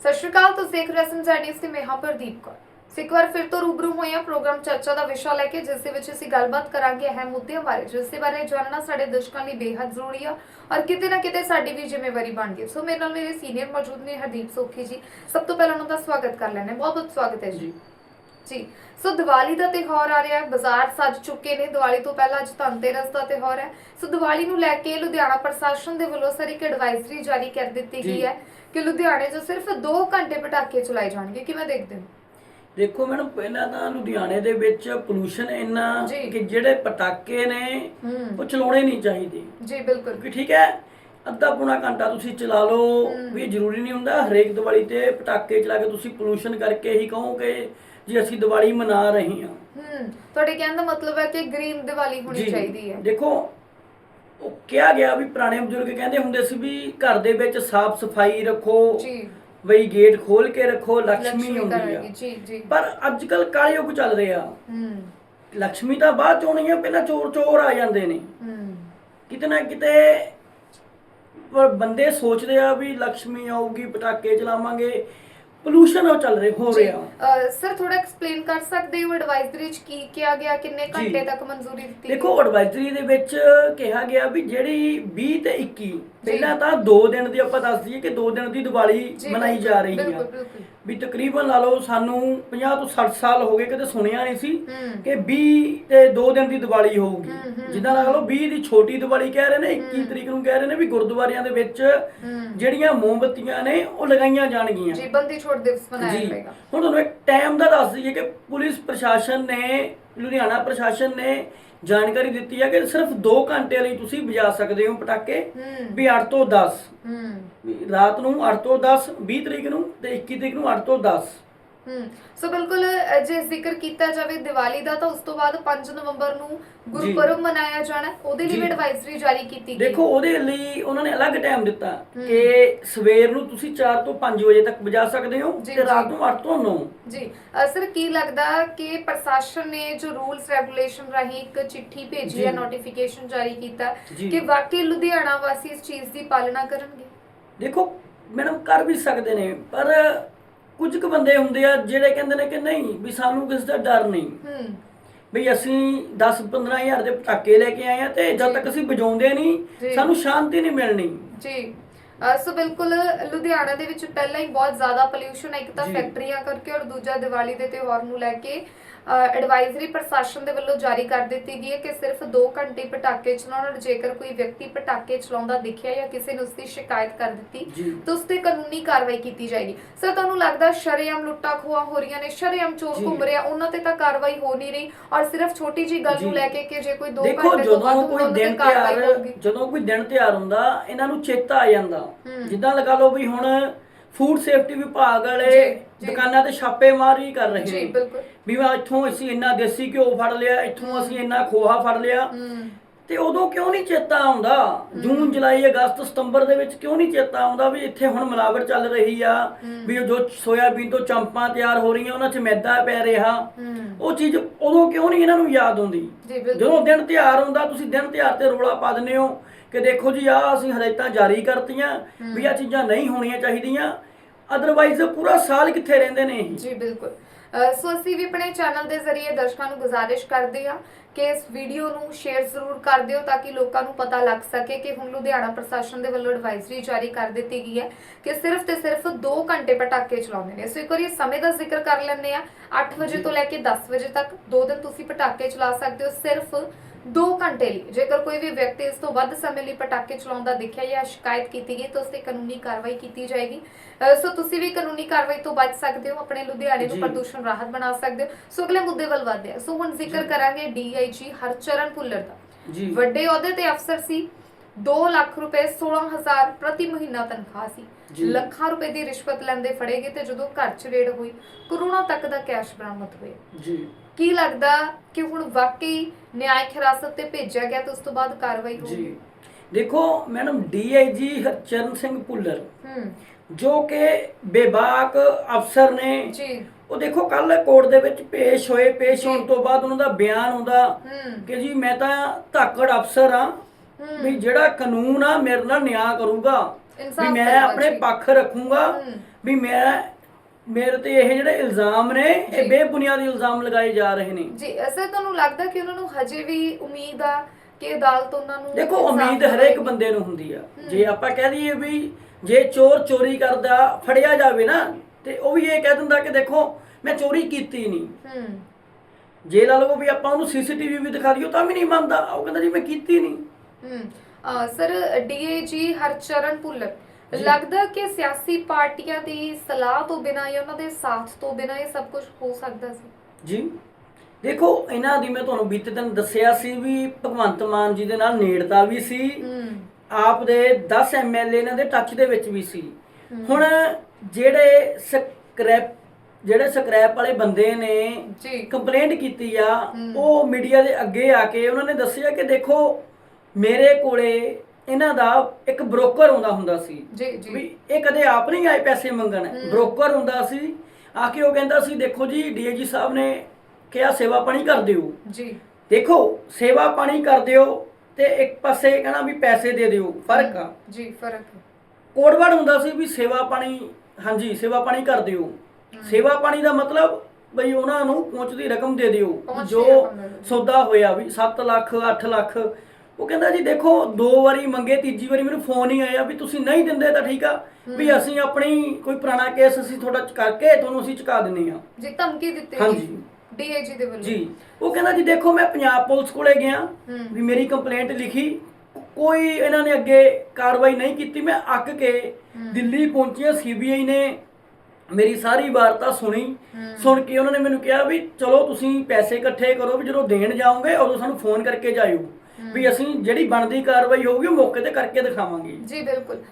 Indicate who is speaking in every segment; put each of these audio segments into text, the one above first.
Speaker 1: ਸਤਿ ਸ਼੍ਰੀ ਅਕਾਲ ਤੁਸੀਂ ਦੇਖ ਰਹੇ ਹੋ ਨਿਊਜ਼ ਤੇ ਮੈਂ ਹਾਂ ਪ੍ਰਦੀਪ ਕੌਰ। ਸੋ ਇੱਕ ਵਾਰ ਫਿਰ ਤੋਂ ਰੂਬਰੂ ਹੋਏ ਹਾਂ ਪ੍ਰੋਗਰਾਮ ਚਰਚਾ ਦਾ ਵਿਸ਼ਾ ਲੈ ਕੇ ਜਿਸ ਦੇ ਵਿੱਚ ਅਸੀਂ ਗੱਲਬਾਤ ਕਰਾਂਗੇ ਅਹਿਮ ਮੁੱਦਿਆਂ ਬਾਰੇ ਜਿਸ ਦੇ ਬਾਰੇ ਜਾਣਨਾ ਸਾਡੇ ਦਰਸ਼ਕਾਂ ਲਈ ਬੇहद ਜ਼ਰੂਰੀ ਆ ਔਰ ਕਿਤੇ ਨਾ ਕਿਤੇ ਸਾਡੀ ਵੀ ਜ਼ਿੰਮੇਵਾਰੀ ਬਣਦੀ ਹੈ ਸੋ ਮੇਰੇ ਨਾਲ ਮੇਰੇ ਸੀਨੀਅਰ ਮੌਜੂਦ ਨੇ ਹਰਦੀਪ ਸੋਖੀ ਜੀ। ਸਭ ਤੋਂ ਪਹਿਲਾਂ ਉਹਨਾਂ ਦਾ ਸਵਾਗਤ ਕਰ ਲੈਣੇ ਬਹੁਤ ਬਹੁਤ ਸਵਾਗਤ ਹੈ ਜੀ। ਜੀ ਸੋ ਦੀਵਾਲੀ ਦਾ ਤਿਉਹਾਰ ਆ ਰਿਹਾ ਹੈ ਬਾਜ਼ਾਰ ਸੱਜ ਚੁੱਕੇ ਨੇ। ਦੀਵਾਲੀ ਤੋਂ ਪਹਿਲਾਂ ਅੱਜ ਧਨਤੇਰਸ ਦਾ ਤਿਉਹਾਰ ਹੈ। ਸੋ ਦੀਵਾਲੀ ਨੂੰ ਲੈ ਕੇ ਲੁਧਿਆਣਾ ਪ੍ਰਸ਼ਾਸਨ ਦੇ ਵੱਲੋਂ ਸਰ ਇੱਕ ਐਡਵਾਈਜ਼ਰੀ ਜਾਰੀ ਕਰ ਦਿੱਤੀ। ਗਈ ਹੈ। ਕਿ ਲੁਧਿਆਣੇ 'ਚ ਸਿਰਫ 2 ਘੰਟੇ ਪਟਾਕੇ ਚਲਾਏ ਜਾਣਗੇ ਕਿਵੇਂ ਦੇਖਦੇ ਹੋ
Speaker 2: ਦੇਖੋ ਮੈਡਮ ਪਹਿਲਾਂ ਤਾਂ ਲੁਧਿਆਣੇ ਦੇ ਵਿੱਚ ਪੋਲੂਸ਼ਨ ਇੰਨਾ
Speaker 1: ਜੀ।
Speaker 2: ਕਿ ਜਿਹੜੇ ਪਟਾਕੇ ਨੇ
Speaker 1: ਹੂੰ
Speaker 2: ਉਹ ਚਲਾਉਣੇ ਨਹੀਂ ਚਾਹੀਦੇ
Speaker 1: ਜੀ ਬਿਲਕੁਲ
Speaker 2: ਕਿ ਠੀਕ ਹੈ ਅੱਧਾ ਪੌਣਾ ਘੰਟਾ ਤੁਸੀਂ ਚਲਾ ਲਓ
Speaker 1: ਹੂੰ।
Speaker 2: ਵੀ ਜ਼ਰੂਰੀ ਨਹੀਂ ਹੁੰਦਾ ਹਰੇਕ ਦੀਵਾਲੀ ਤੇ ਪਟਾਕੇ ਚਲਾ ਕੇ ਤੁਸੀਂ ਪੋਲੂਸ਼ਨ ਕਰਕੇ ਹੀ ਕਹੋਗੇ ਜੀ ਅਸੀਂ ਦੀਵਾਲੀ ਮਨਾ ਰਹੇ ਹਾਂ
Speaker 1: ਹੂੰ ਤੁਹਾਡੇ ਕਹਿਣ ਦਾ ਮਤਲਬ ਹੈ ਕਿ ਗ੍ਰੀਨ ਦੀਵਾਲੀ ਹੋਣੀ। ਚਾਹੀਦੀ ਹੈ
Speaker 2: ਦੇਖੋ ਉਹ ਕਿਹਾ ਗਿਆ ਵੀ ਪੁਰਾਣੇ ਬਜ਼ੁਰਗ ਕਹਿੰਦੇ ਹੁੰਦੇ ਸੀ ਵੀ ਘਰ ਦੇ ਵਿੱਚ ਸਾਫ਼ ਸਫ਼ਾਈ ਰੱਖੋ
Speaker 1: ਜੀ।
Speaker 2: ਵਈ ਗੇਟ ਖੋਲ ਕੇ ਰੱਖੋ ਲక్ష్ਮੀ ਹੁੰਦੀ ਆ। ਪਰ ਅੱਜ ਕੱਲ ਕਾਲੇ ਯੁੱਗ ਚੱਲ ਰਿਹਾ।
Speaker 1: ਹੂੰ।
Speaker 2: ਲక్ష్ਮੀ ਤਾਂ ਬਾਅਦ ਚ ਆ ਪਹਿਲਾਂ ਚੋਰ ਚੋਰ ਆ ਜਾਂਦੇ ਨੇ।
Speaker 1: ਹੂੰ।
Speaker 2: ਕਿਤੇ ਨਾ ਕਿਤੇ ਬੰਦੇ ਸੋਚਦੇ ਆ ਵੀ ਲక్ష్ਮੀ ਆਊਗੀ ਪਟਾਕੇ ਚਲਾਵਾਂਗੇ। ਪੋਲੂਸ਼ਨ ਉਹ ਚੱਲ ਰਿਹਾ ਹੋ ਰਿਹਾ
Speaker 1: ਸਰ ਥੋੜਾ ਐਕਸਪਲੇਨ ਕਰ ਸਕਦੇ ਹੋ ਐਡਵਾਈਜ਼ਰੀ 'ਚ ਕੀ ਕਿਹਾ ਗਿਆ ਕਿੰਨੇ। ਘੰਟੇ ਤੱਕ ਮਨਜ਼ੂਰੀ ਦਿੱਤੀ
Speaker 2: ਦੇਖੋ ਐਡਵਾਈਜ਼ਰੀ ਦੇ ਵਿੱਚ ਕਿਹਾ ਗਿਆ ਵੀ ਜਿਹੜੀ 20 ਤੇ 21 ਪਹਿਲਾਂ ਤਾਂ 2 ਦਿਨ ਦੀ ਆਪਾਂ ਦੱਸ ਦਈਏ ਕਿ 2 ਦਿਨ ਦੀ ਦੀਵਾਲੀ ਮਨਾਈ ਜਾ ਰਹੀ
Speaker 1: ਬਿਲਕੁਲ, ਬਿਲਕੁਲ।
Speaker 2: ਵੀ ਤਕਰੀਬਨ ਲਾ ਲਓ ਸਾਨੂੰ 50 ਤੋਂ 60 ਸਾਲ ਹੋ ਗਏ ਕਦੇ ਸੁਣਿਆ ਨਹੀਂ ਸੀ। ਕਿ 20 ਤੇ 2 ਦਿਨ ਦੀ ਦੀਵਾਲੀ ਹੋਊਗੀ। ਜਿੱਦਾਂ ਲਾ ਲਓ 20 ਦੀ ਛੋਟੀ ਦੀਵਾਲੀ ਕਹਿ ਰਹੇ ਨੇ 21 ਤਰੀਕ ਨੂੰ ਕਹਿ ਰਹੇ ਨੇ ਵੀ ਗੁਰਦੁਆਰਿਆਂ ਦੇ ਵਿੱਚ। ਜਿਹੜੀਆਂ ਮੋਮਬੱਤੀਆਂ ਨੇ ਉਹ ਲਗਾਈਆਂ ਜਾਣਗੀਆਂ।
Speaker 1: ਜੀ ਬੰਦੀ ਛੋੜ ਦਿਵਸ ਮਨਾਇਆ ਜਾਏਗਾ।
Speaker 2: ਹੁਣ ਤੁਹਾਨੂੰ ਇੱਕ ਟਾਈਮ ਦਾ ਦੱਸ ਦਈਏ ਕਿ ਪੁਲਿਸ ਪ੍ਰਸ਼ਾਸਨ ਨੇ ਲੁਧਿਆਣਾ ਪ੍ਰਸ਼ਾਸਨ ਨੇ ਜਾਣਕਾਰੀ ਦਿੱਤੀ ਹੈ ਕਿ ਸਿਰਫ 2 ਘੰਟੇ ਲਈ ਤੁਸੀਂ ਵਜਾ ਸਕਦੇ ਹੋ ਪਟਾਕੇ ਵੀ 8 ਤੋਂ 10
Speaker 1: ਹੂੰ।
Speaker 2: ਰਾਤ ਨੂੰ 8 ਤੋਂ 10 20 ਤਰੀਕ ਨੂੰ ਤੇ 21 ਤਰੀਕ ਨੂੰ 8 ਤੋਂ 10
Speaker 1: ਹੂੰ ਸੋ ਬਿਲਕੁਲ ਅ, ਜੇ ਜ਼ਿਕਰ ਕੀਤਾ ਜਾਵੇ ਦੀਵਾਲੀ ਦਾ ਤਾਂ ਉਸ ਤੋਂ ਬਾਅਦ 5 ਨਵੰਬਰ ਨੂੰ ਗੁਰਪੁਰਬ ਮਨਾਇਆ ਜਾਣਾ ਹੈ। ਉਹਦੇ ਲਈ ਵੀ। ਐਡਵਾਈਜ਼ਰੀ ਜਾਰੀ ਕੀਤੀ ਗਈ
Speaker 2: ਦੇਖੋ ਉਹਦੇ ਲਈ ਉਹਨਾਂ ਨੇ ਅਲੱਗ ਟਾਈਮ ਦਿੱਤਾ। ਕਿ ਸਵੇਰ ਨੂੰ ਤੁਸੀਂ 4 ਤੋਂ 5 ਵਜੇ ਤੱਕ ਵਜਾ ਸਕਦੇ ਹੋ
Speaker 1: ਜੀ,
Speaker 2: ਤੇ ਰਾਤ
Speaker 1: ਜੀ।
Speaker 2: ਨੂੰ 8 ਤੋਂ 9
Speaker 1: ਜੀ ਅ, ਸਰ ਕੀ ਲੱਗਦਾ ਕਿ ਪ੍ਰਸ਼ਾਸਨ ਨੇ ਜੋ ਰੂਲਸ ਰੈਗੂਲੇਸ਼ਨ ਰਾਹੀਂ ਇੱਕ ਚਿੱਠੀ ਭੇਜੀ ਹੈ
Speaker 2: ਜੀ।
Speaker 1: ਨੋਟੀਫਿਕੇਸ਼ਨ ਜਾਰੀ ਕੀਤਾ
Speaker 2: ਜੀ।
Speaker 1: ਕਿ ਵਾਕਈ ਲੁਧਿਆਣਾ ਵਾਸੀ ਇਸ ਚੀਜ਼ ਦੀ ਪਾਲਣਾ ਕਰਨਗੇ
Speaker 2: ਦੇਖੋ ਮੈਡਮ ਕਰ ਵੀ ਸਕਦੇ ਨੇ ਪਰ ਕੁਝ ਕੁ ਬੰਦੇ ਹੁੰਦੇ ਆ ਜਿਹੜੇ ਕਹਿੰਦੇ ਨੇ ਕਿ ਨਹੀਂ ਵੀ ਸਾਨੂੰ ਕਿਸ ਦਾ ਡਰ ਨਹੀਂ
Speaker 1: ਹੂੰ
Speaker 2: ਵੀ ਅਸੀਂ 10 15000 ਦੇ ਪਟਾਕੇ ਲੈ ਕੇ ਆਏ ਆ ਤੇ ਜਦ। ਤੱਕ ਅਸੀਂ ਵਜਾਉਂਦੇ। ਨਹੀਂ ਸਾਨੂੰ ਸ਼ਾਂਤੀ ਨਹੀਂ ਮਿਲਣੀ
Speaker 1: ਜੀ ਸੋ ਬਿਲਕੁਲ ਲੁਧਿਆਣਾ ਦੇ ਵਿੱਚ ਪਹਿਲਾਂ ਹੀ ਬਹੁਤ ਜ਼ਿਆਦਾ ਪੋਲਿਊਸ਼ਨ ਹੈ ਇੱਕ ਤਾਂ। ਫੈਕਟਰੀਆਂ ਕਰਕੇ ਔਰ ਦੂਜਾ ਦੀਵਾਲੀ ਦੇ ਤਿਉਹਾਰ ਨੂੰ ਲੈ ਕੇ ਐਡਵਾਈਜ਼ਰੀ ਪ੍ਰਸ਼ਾਸਨ ਦੇ ਵੱਲੋਂ ਜਾਰੀ ਕਰ ਦਿੱਤੀ ਗਈ ਹੈ ਕਿ ਸਿਰਫ 2 ਘੰਟੇ ਪਟਾਕੇ ਚਲਾਉਣ ਔਰ ਜੇਕਰ ਕੋਈ ਵਿਅਕਤੀ ਪਟਾਕੇ ਚਲਾਉਂਦਾ ਦਿਖਿਆ ਜਾਂ ਕਿਸੇ ਨੇ ਉਸ ਦੀ ਸ਼ਿਕਾਇਤ ਕਰ ਦਿੱਤੀ। ਤਾਂ ਉਸ ਤੇ ਕਾਨੂੰਨੀ ਕਾਰਵਾਈ ਕੀਤੀ ਜਾਏਗੀ ਸਰ ਤੁਹਾਨੂੰ ਲੱਗਦਾ ਸ਼ਰੇਆਮ ਲੁੱਟਾਂ ਖੋਹਾਂ ਹੋ ਰਹੀਆਂ ਨੇ ਸ਼ਰੇਆਮ ਚੋਰ। ਘੁੰਮ ਰਿਹਾ ਉਹਨਾਂ ਤੇ ਤਾਂ ਕਾਰਵਾਈ ਹੋ ਨਹੀਂ ਰਹੀ ਔਰ ਸਿਰਫ ਛੋਟੀ ਜੀ ਗੱਲ ਨੂੰ। ਲੈ ਕੇ ਕਿ ਜੇ ਕੋਈ 2
Speaker 2: ਦੇਖੋ
Speaker 1: ਘੰਟੇ ਤੋਂ ਵੱਧ ਉਹਨਾਂ ਤੇ
Speaker 2: ਦਿਨ
Speaker 1: ਕਾਰਵਾਈ ਹੋਊਗੀ
Speaker 2: ਜਦੋਂ ਕੋਈ ਦਿਨ ਤਿਉਹਾਰ ਹੁੰਦਾ ਇਹਨਾਂ ਨੂੰ ਚੇਤਾ ਆ ਜਾਂਦਾ। ਜਿੱਦਾਂ ਲਗਾ ਲਓ ਵੀ ਹੁਣ ਫੂਡ ਸੇਫਟੀ ਵਿਭਾਗ ਵਾਲੇ
Speaker 1: ਜੀ, ਜੀ।
Speaker 2: ਦੁਕਾਨਾਂ ਤੇ ਛਾਪੇਮਾਰੀ ਕਰ ਰਹੇ
Speaker 1: ਜੀ
Speaker 2: ਨੇ।
Speaker 1: ਬਿਲਕੁਲ।
Speaker 2: ਵੀ ਵਾ ਇੱਥੋਂ ਅਸੀਂ ਇੰਨਾ ਦੇਸੀ ਘਿਓ ਫੜ ਲਿਆ ਇੱਥੋਂ ਅਸੀਂ ਇੰਨਾ ਖੋਹਾ ਫੜ ਲਿਆ। ਤੇ ਉਦੋਂ ਕਿਉਂ ਨਹੀਂ ਚੇਤਾ ਆਉਂਦਾ? ਜੂਨ ਜੁਲਾਈ ਅਗਸਤ ਸਤੰਬਰ ਦੇ ਵਿੱਚ ਕਿਉਂ ਨਹੀਂ ਚੇਤਾ ਆਉਂਦਾ ਵੀ ਇੱਥੇ ਹੁਣ ਮਿਲਾਵਟ ਚੱਲ ਰਹੀ ਆ? ਵੀ ਉਹ ਜੋ ਸੋਇਆਬੀਨ ਤੋਂ ਚੰਪਾਂ ਤਿਆਰ ਹੋ ਰਹੀਆਂ ਉਹਨਾਂ 'ਚ ਮੈਦਾ ਪੈ ਰਿਹਾ। ਉਹ ਚੀਜ਼ ਉਦੋਂ ਕਿਉਂ ਨਹੀਂ ਇਹਨਾਂ ਨੂੰ ਯਾਦ ਆਉਂਦੀ
Speaker 1: ਜੀ ਬਿਲਕੁਲ।
Speaker 2: ਜਦੋਂ ਦਿਨ ਤਿਉਹਾਰ ਹੁੰਦਾ ਤੁਸੀਂ ਦਿਨ ਤਿਉਹਾਰ ਤੇ ਰੋਲਾ ਪਾ ਦਿੰਦੇ ਹੋ। ਕਿ ਦੇਖੋ ਜੀ ਆਹ ਅਸੀਂ ਹਦਾਇਤਾਂ ਜਾਰੀ ਕਰਤੀਆਂ ਵੀ ਆਹ ਚੀਜ਼ਾਂ ਨਹੀਂ ਹੋਣੀਆਂ ਚਾਹੀਦੀਆਂ। ਅਦਰਵਾਈਜ਼ ਪੂਰਾ ਸਾਲ ਕਿੱਥੇ ਰਹਿੰਦੇ ਨੇ ਇਹ?
Speaker 1: ਜੀ ਬਿਲਕੁਲ। ਸੋ ਅਸੀਂ ਵੀ ਆਪਣੇ ਚੈਨਲ ਦੇ ਜ਼ਰੀਏ ਦਰਸ਼ਕਾਂ ਨੂੰ ਗੁਜ਼ਾਰਿਸ਼ ਕਰਦੇ ਹਾਂ ਕਿ ਇਸ ਵੀਡੀਓ ਨੂੰ ਸ਼ੇਅਰ ਜ਼ਰੂਰ ਕਰ ਦਿਓ ਤਾਂ ਕਿ ਲੋਕਾਂ ਨੂੰ ਪਤਾ ਲੱਗ ਸਕੇ ਕਿ ਹੁਣ ਲੁਧਿਆਣਾ ਪ੍ਰਸ਼ਾਸਨ ਦੇ ਵੱਲੋਂ ਐਡਵਾਈਜ਼ਰੀ ਜਾਰੀ ਕਰ ਦਿੱਤੀ ਗਈ ਹੈ ਕਿ ਸਿਰਫ ਤੇ ਸਿਰਫ 2 ਘੰਟੇ ਪਟਾਕੇ ਚਲਾਉਂਦੇ ਨੇ। ਸੋ ਇੱਕ ਵਾਰੀ ਸਮੇਂ ਦਾ ਜ਼ਿਕਰ ਕਰ ਲੈਂਦੇ ਆ 8 ਵਜੇ ਤੋਂ ਲੈ ਕੇ 10 ਵਜੇ ਤੱਕ ਦੋ ਦਿਨ ਤੁਸੀਂ ਪਟਾਕੇ ਚਲਾ ਸਕਦੇ ਹੋ। ਸਿਰਫ 2 ਘੰਟੇ ਲਈ। ਜੇਕਰ ਕੋਈ ਵੀ ਵਿਅਕਤੀ ਇਸ ਤੋਂ ਵੱਧ ਸਮੇਂ ਲਈ ਪਟਾਕੇ ਚਲਾਉਂਦਾ ਦਿਖਿਆ ਜਾਂ ਸ਼ਿਕਾਇਤ ਕੀਤੀ ਗਈ ਤਾਂ ਉਸ ਤੇ ਕਾਨੂੰਨੀ ਕਾਰਵਾਈ ਕੀਤੀ ਜਾਏਗੀ। ਸੋ ਤੁਸੀਂ ਵੀ ਕਾਨੂੰਨੀ ਕਾਰਵਾਈ ਤੋਂ ਬਚ ਸਕਦੇ ਹੋ ਆਪਣੇ ਲੁਧਿਆਣੇ ਨੂੰ। ਪ੍ਰਦੂਸ਼ਣ ਰਾਹਤ ਬਣਾ ਸਕਦੇ ਹੋ। ਸੋ ਅਗਲੇ ਮੁੱਦੇ ਵੱਲ ਵਧਦੇ ਹਾਂ। ਸੋ ਹੁਣ ਜ਼ਿਕਰ। ਕਰਾਂਗੇ ਡੀਆਈਜੀ ਹਰਚਰਨ ਭੁੱਲਰ ਦਾ।
Speaker 2: ਜੀ।
Speaker 1: ਵੱਡੇ ਅਹੁਦੇ ਤੇ ਅਫਸਰ ਸੀ। 2 ਲੱਖ ਰੁਪਏ 16000 ਪ੍ਰਤੀ ਮਹੀਨਾ ਤਨਖਾਹ ਸੀ। ਲੱਖਾਂ ਰੁਪਏ ਦੀ ਰਿਸ਼ਵਤ ਲੈਂਦੇ ਫੜੇ ਗਏ ਤੇ ਜਦੋਂ ਘਰ 'ਚ ਰੇਡ ਹੋਈ ਕਰੋਨਾ ਤੱਕ ਦਾ ਕੈਸ਼ ਬਰਾਮਦ ਹੋਇਆ।
Speaker 2: ਜੀ।
Speaker 1: ਕੀ ਲੱਗਦਾ ਕਿ ਹੁਣ ਵਾਕਈ ਨਿਆਇਕ ਹਿਰਾਸਤ ਤੇ ਭੇਜਿਆ ਗਿਆ ਤੇ ਉਸ ਤੋਂ ਬਾਅਦ ਕਾਰਵਾਈ ਹੋਊਗੀ
Speaker 2: ਜੀ ਦੇਖੋ ਮੈਡਮ ਡੀਆਈਜੀ ਹਰਚਰਨ ਸਿੰਘ ਭੁੱਲਰ
Speaker 1: ਹੂੰ
Speaker 2: ਜੋ ਕਿ ਬੇਬਾਕ ਅਫਸਰ ਨੇ
Speaker 1: ਜੀ
Speaker 2: ਉਹ ਦੇਖੋ ਕੱਲ ਕੋਰਟ ਦੇ ਵਿੱਚ ਪੇਸ਼ ਹੋਏ ਪੇਸ਼ ਹੋਣ ਤੋਂ ਬਾਅਦ ਉਹਨਾਂ ਦਾ ਬਿਆਨ ਆਉਂਦਾ
Speaker 1: ਹੂੰ
Speaker 2: ਕਿ ਜੀ ਮੈਂ ਤਾਂ ਧਾਕੜ ਅਫਸਰ ਆ
Speaker 1: ਹੂੰ।
Speaker 2: ਵੀ ਜਿਹੜਾ ਕਾਨੂੰਨ ਆ ਮੇਰੇ ਨਾਲ ਨਿਆਂ ਕਰੂਗਾ ਵੀ
Speaker 1: ਇਨਸਾਫ਼
Speaker 2: ਮੈਂ
Speaker 1: ਕਰੂਗਾ
Speaker 2: ਆਪਣੇ
Speaker 1: ਜੀ।
Speaker 2: ਪੱਖ ਰੱਖੂਗਾ
Speaker 1: ਹੂੰ।
Speaker 2: ਵੀ ਮੈਂ ਮੇਰੇ ਤੇ ਇਹ ਜਿਹੜੇ ਇਲਜ਼ਾਮ ਨੇ
Speaker 1: ਜੀ।
Speaker 2: ਇਹ ਬੇਬੁਨਿਆਦੀ ਇਲਜ਼ਾਮ ਲਗਾਏ ਜਾ ਰਹੇ ਨੇ
Speaker 1: ਜੀ ਅਸਰ ਤੁਹਾਨੂੰ ਲੱਗਦਾ ਕਿ ਉਹਨਾਂ ਨੂੰ ਹਜੇ ਵੀ ਉਮੀਦ ਆ ਕਿ ਅਦਾਲਤ ਉਹਨਾਂ ਨੂੰ
Speaker 2: ਦੇਖੋ
Speaker 1: ਇਨਸਾਫ਼
Speaker 2: ਉਮੀਦ ਹਰੇਕ। ਬੰਦੇ ਨੂੰ ਹੁੰਦੀ ਆ
Speaker 1: ਹਮ।
Speaker 2: ਜੇ ਆਪਾਂ ਕਹਿ ਦਈਏ ਵੀ ਜੇ ਚੋਰ ਚੋਰੀ ਕਰਦਾ ਫੜਿਆ ਜਾਵੇ ਨਾ ਤੇ ਉਹ ਵੀ ਇਹ ਕਹਿ ਦਿੰਦਾ ਕਿ ਦੇਖੋ ਮੈਂ ਚੋਰੀ ਕੀਤੀ ਨਹੀਂ
Speaker 1: ਹੂੰ
Speaker 2: ਜੇ ਲਾ ਲਓ ਵੀ ਆਪਾਂ ਉਹਨੂੰ ਸੀਸੀਟੀਵੀ ਵੀ ਦਿਖਾ ਦਈਏ ਤਾਂ ਵੀ ਨਹੀਂ ਮੰਨਦਾ ਉਹ ਕਹਿੰਦਾ ਜੀ ਮੈਂ ਕੀਤੀ ਨਹੀਂ
Speaker 1: ਹੂੰ ਅਹ ਸਰ ਡੀਏਜੀ ਹਰਚਰਨ ਭੁੱਲਰ
Speaker 2: ਜੀ।
Speaker 1: ਲੱਗਦਾ ਕਿ ਸਿਆਸੀ ਪਾਰਟੀਆਂ ਦੀ ਸਲਾਹ ਤੋਂ ਬਿਨਾਂ ਜਾਂ ਉਹਨਾਂ ਦੇ ਸਾਥ ਤੋਂ ਬਿਨਾਂ ਇਹ ਸਭ ਕੁਝ ਹੋ ਸਕਦਾ ਸੀ।
Speaker 2: ਜੀ ਦੇਖੋ ਇਹਨਾਂ ਦੀ ਮੈਂ ਤੁਹਾਨੂੰ ਬੀਤੇ ਦਿਨ ਦੱਸਿਆ ਸੀ ਵੀ ਭਗਵੰਤ ਮਾਨ ਜੀ ਦੇ ਨਾਲ ਨੇੜਤਾ ਵੀ ਸੀ। ਆਪ ਦੇ 10 ਐਮਐਲਏ ਇਹਨਾਂ ਦੇ ਟੱਚ ਦੇ ਵਿੱਚ ਵੀ ਸੀ। ਹੁਣ ਜਿਹੜੇ ਸਕ੍ਰੈਪ ਜਿਹੜੇ ਸਕ੍ਰੈਪ ਵਾਲੇ ਬੰਦੇ ਨੇ
Speaker 1: ਜੀ।
Speaker 2: ਕੰਪਲੇਂਟ ਕੀਤੀ ਆ। ਉਹ ਮੀਡੀਆ ਦੇ ਅੱਗੇ ਆ ਕੇ ਉਹਨਾਂ ਨੇ ਦੱਸਿਆ ਕਿ ਦੇਖੋ ਮੇਰੇ ਕੋਲੇ ਇਹਨਾਂ ਦਾ ਇੱਕ ਬ੍ਰੋਕਰ ਹੁੰਦਾ ਹੁੰਦਾ ਸੀ।
Speaker 1: ਜੀ ਜੀ।
Speaker 2: ਵੀ ਇਹ ਕਦੇ ਆਪ ਨਹੀਂ ਆਏ ਪੈਸੇ ਮੰਗਣ। ਬ੍ਰੋਕਰ ਹੁੰਦਾ ਸੀ। ਆ ਕੇ ਉਹ ਕਹਿੰਦਾ ਸੀ ਦੇਖੋ ਜੀ ਡੀਏਜੀ ਸਾਹਿਬ ਨੇ ਕਿਹਾ ਸੇਵਾ ਪਾਣੀ ਕਰ ਦਿਓ।
Speaker 1: ਜੀ।
Speaker 2: ਦੇਖੋ ਸੇਵਾ ਪਾਣੀ ਕਰ ਦਿਓ ਤੇ ਇੱਕ ਪਾਸੇ ਕਹਿਣਾ ਵੀ ਪੈਸੇ ਦੇ ਦਿਓ ਫ਼ਰਕ ਆ।
Speaker 1: ਜੀ ਫ਼ਰਕ
Speaker 2: ਕੋਡਵਰਡ ਹੁੰਦਾ ਸੀ ਵੀ ਸੇਵਾ ਪਾਣੀ ਹਾਂਜੀ ਸੇਵਾ ਪਾਣੀ ਕਰ ਦਿਓ। ਸੇਵਾ ਪਾਣੀ ਦਾ ਮਤਲਬ ਬਈ ਉਹਨਾਂ ਨੂੰ ਪਹੁੰਚਦੀ ਰਕਮ ਦੇ ਦਿਓ। ਜੋ। ਸੌਦਾ ਹੋਇਆ ਵੀ 7 ਲੱਖ 8 ਲੱਖ ਉਹ ਕਹਿੰਦਾ ਜੀ ਦੇਖੋ ਦੋ ਵਾਰੀ ਮੰਗੇ ਤੀਜੀ ਵਾਰੀ ਮੈਨੂੰ ਫੋਨ ਹੀ ਆਇਆ ਵੀ ਤੁਸੀਂ ਨਹੀਂ ਦਿੰਦੇ ਤਾਂ ਠੀਕ ਆ ਵੀ ਅਸੀਂ ਆਪਣੀ ਕੋਈ ਪੁਰਾਣਾ ਕੇਸ ਅਸੀਂ ਤੁਹਾਡਾ ਕਰਕੇ ਤੁਹਾਨੂੰ ਅਸੀਂ ਚੁਕਾ ਦਿੰਨੇ ਆ
Speaker 1: ਜੀ ਧਮਕੀ ਦਿੱਤੀ
Speaker 2: ਹਾਂਜੀ।
Speaker 1: ਡੀਏਜੀ ਦੇ ਵੱਲੋਂ
Speaker 2: ਜੀ ਉਹ ਕਹਿੰਦਾ ਜੀ ਦੇਖੋ ਮੈਂ ਪੰਜਾਬ ਪੁਲਿਸ ਕੋਲੇ ਗਿਆ। ਵੀ ਮੇਰੀ ਕੰਪਲੇਂਟ ਲਿਖੀ ਕੋਈ ਇਹਨਾਂ ਨੇ ਅੱਗੇ ਕਾਰਵਾਈ ਨਹੀਂ ਕੀਤੀ ਮੈਂ ਅੱਕ ਕੇ। ਦਿੱਲੀ ਪਹੁੰਚਿਆ ਸੀਬੀਆਈ ਨੇ ਮੇਰੀ ਸਾਰੀ ਵਾਰਤਾ ਸੁਣੀ। ਸੁਣ ਕੇ ਉਹਨਾਂ ਨੇ ਮੈਨੂੰ ਕਿਹਾ ਵੀ ਚਲੋ ਤੁਸੀਂ ਪੈਸੇ ਇਕੱਠੇ ਕਰੋ ਵੀ ਜਦੋਂ ਦੇਣ ਜਾਓਗੇ ਉਦੋਂ ਸਾਨੂੰ ਫੋਨ ਕਰਕੇ ਜਾਇਓ ਵੀ ਅਸੀਂ ਜਿਹੜੀ ਬਣਦੀ ਕਾਰਵਾਈ ਹੋਊਗੀ ਉਹ ਮੌਕੇ ਤੇ ਕਰਕੇ ਦਿਖਾਵਾਂਗੇ
Speaker 1: ਜੀ ਬਿਲਕੁਲ